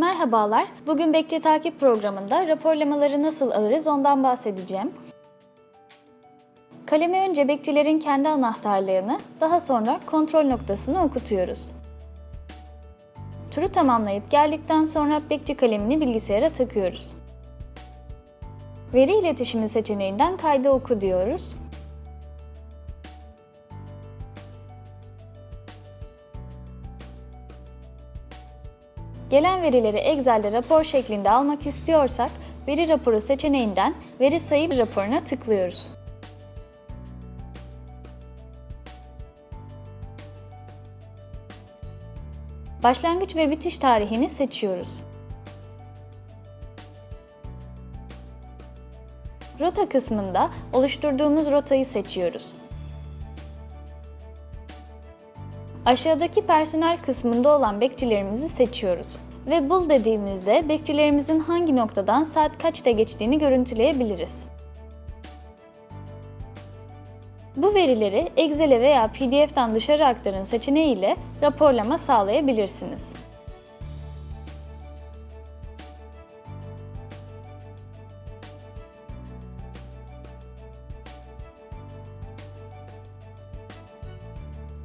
Merhabalar. Bugün Bekçi Takip programında raporlamaları nasıl alırız ondan bahsedeceğim. Kaleme önce bekçilerin kendi anahtarlığını, daha sonra kontrol noktasını okutuyoruz. Turu tamamlayıp geldikten sonra bekçi kalemini bilgisayara takıyoruz. Veri iletişimi seçeneğinden kaydı oku diyoruz. Gelen verileri Excel'de rapor şeklinde almak istiyorsak, veri raporu seçeneğinden veri sayı raporuna tıklıyoruz. Başlangıç ve bitiş tarihini seçiyoruz. Rota kısmında oluşturduğumuz rotayı seçiyoruz. Aşağıdaki personel kısmında olan bekçilerimizi seçiyoruz. Ve bul dediğimizde bekçilerimizin hangi noktadan saat kaçta geçtiğini görüntüleyebiliriz. Bu verileri Excel'e veya PDF'den dışarı aktarın seçeneğiyle raporlama sağlayabilirsiniz.